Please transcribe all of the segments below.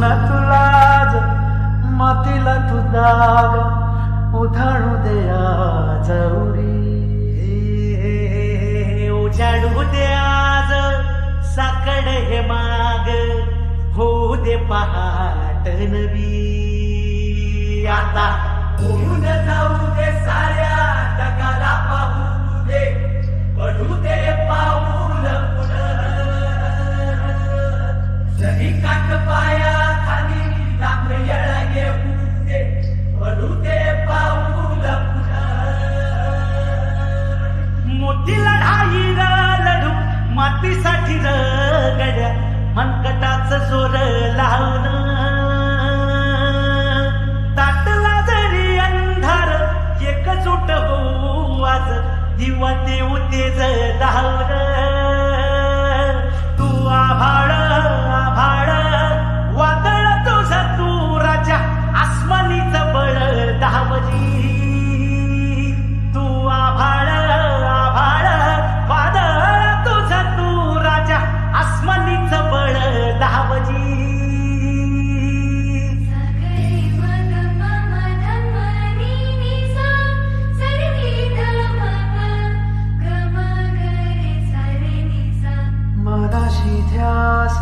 न तुलाज मातीला तू दाग उधाणू द्या जरुरी उजाडू द्या साकड हे माग होऊ दे पहाट नवी. आता होऊन जाऊ दे साऱ्या जगाला. मनकटाच जोर लावून ताटला जरी अंधार एकजूट होऊ आज दिवा देऊ तेज धावून ध्यास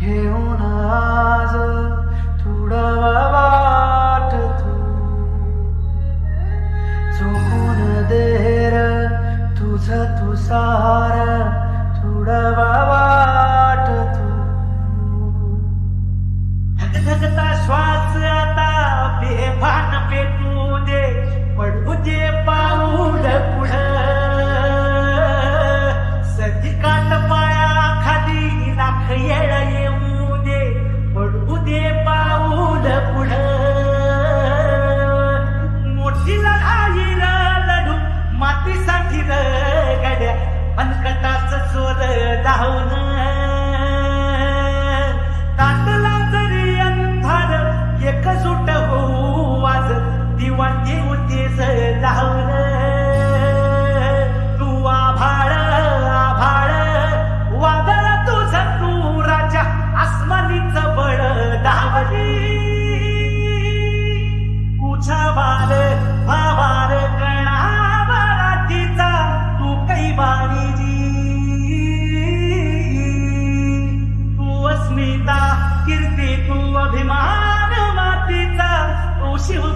घेऊन आज तुडवा वाट तू। चुकून देर तुझ तू सार तुडवा वाट धगधगता श्वास आता बेभान पेटू दे पडू दे पाऊल पुढं. सदी पाया खाली लाख येळ येऊ दे पडू दे पाऊल पुढं. मोठी लढाई लढू मातीसाठी र गड्या मनकटाच सोर धावून.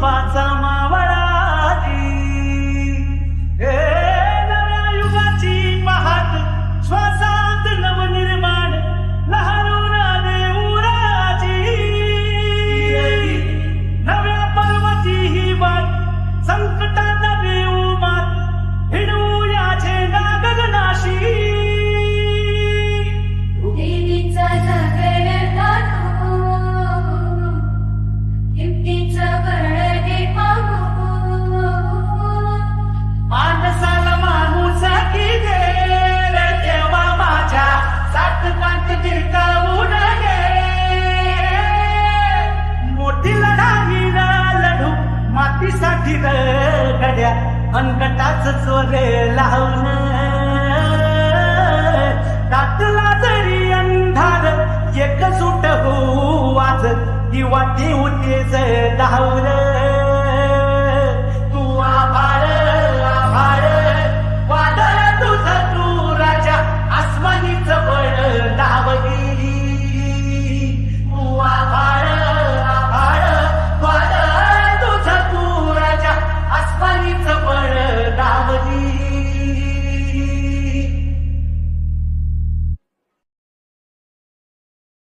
तू शिवबाचा मातीसाठी गड्या अनकटाच चोर लावून. ताटला जरी अंधार एकजूट होऊ आज दिवा देऊ धावलं